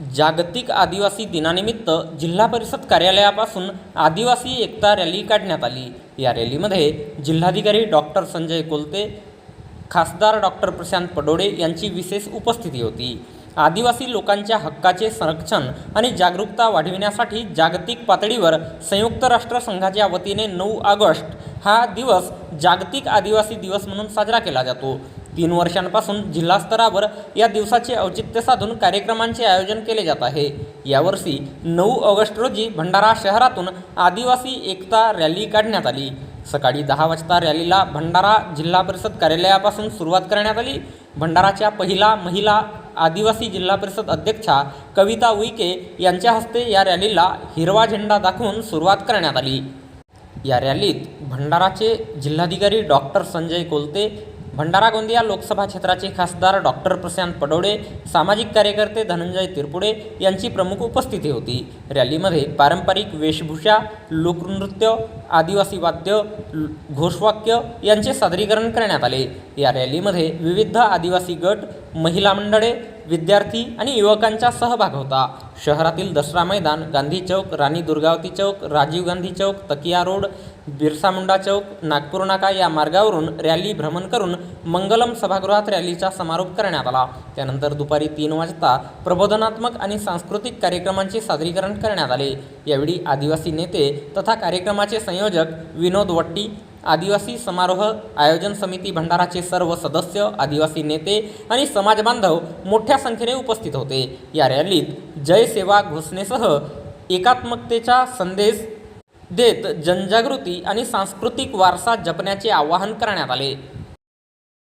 जागतिक आदिवासी दिनानिमित्त जिल्हा परिषद कार्यालयापासून आदिवासी एकता रॅली काढण्यात आली. या रॅलीमध्ये जिल्हाधिकारी डॉक्टर संजय कोलते खासदार डॉक्टर प्रशांत पडोडे यांची विशेष उपस्थिती होती. आदिवासी लोकांच्या हक्काचे संरक्षण आणि जागरूकता वाढविण्यासाठी जागतिक पातळीवर संयुक्त राष्ट्र संघाच्या वतीने नऊ ऑगस्ट हा दिवस जागतिक आदिवासी दिवस म्हणून साजरा केला जातो. तीन वर्षांपासून जिल्हास्तरावर या दिवसाचे औचित्य साधून कार्यक्रमांचे आयोजन केले जात आहे. यावर्षी नऊ ऑगस्ट रोजी भंडारा शहरातून आदिवासी एकता रॅली काढण्यात आली. सकाळी दहा वाजता रॅलीला भंडारा जिल्हा परिषद कार्यालयापासून सुरुवात करण्यात आली. भंडाराच्या पहिला महिला आदिवासी जिल्हा परिषद अध्यक्षा कविता उईके यांच्या हस्ते या रॅलीला हिरवा झेंडा दाखवून सुरुवात करण्यात आली. या रॅलीत भंडाराचे जिल्हाधिकारी डॉक्टर संजय कोलते भंडारा गोंदिया लोकसभा क्षेत्राचे खासदार डॉक्टर प्रशांत पडोळे सामाजिक कार्यकर्ते धनंजय तिरपुडे यांची प्रमुख उपस्थिती होती. रॅलीमध्ये पारंपरिक वेशभूषा लोकनृत्य आदिवासी वाद्य घोषवाक्य यांचे सादरीकरण करण्यात आले. या रॅलीमध्ये विविध आदिवासी गट महिला मंडळे विद्यार्थी आणि युवकांचा सहभाग होता. शहरातील दसरा मैदान गांधी चौक राणी दुर्गावती चौक राजीव गांधी चौक तकिया रोड बिरसा मुंडा चौक नागपूर नाका या मार्गावरून रॅली भ्रमण करून मंगलम सभागृहात रॅलीचा समारोप करण्यात आला. त्यानंतर दुपारी तीन वाजता प्रबोधनात्मक आणि सांस्कृतिक कार्यक्रमांचे सादरीकरण करण्यात आले. यावेळी आदिवासी नेते तथा कार्यक्रमाचे संयोजक विनोद वट्टी आदिवासी समारोह आयोजन समिती भंडाराचे सर्व सदस्य आदिवासी नेते आणि समाजबांधव मोठ्या संख्येने उपस्थित होते. या रॅलीत जय सेवा घोषणेसह एकात्मकतेचा संदेश देत जनजागृती आणि सांस्कृतिक वारसा जपण्याचे आवाहन करण्यात आले.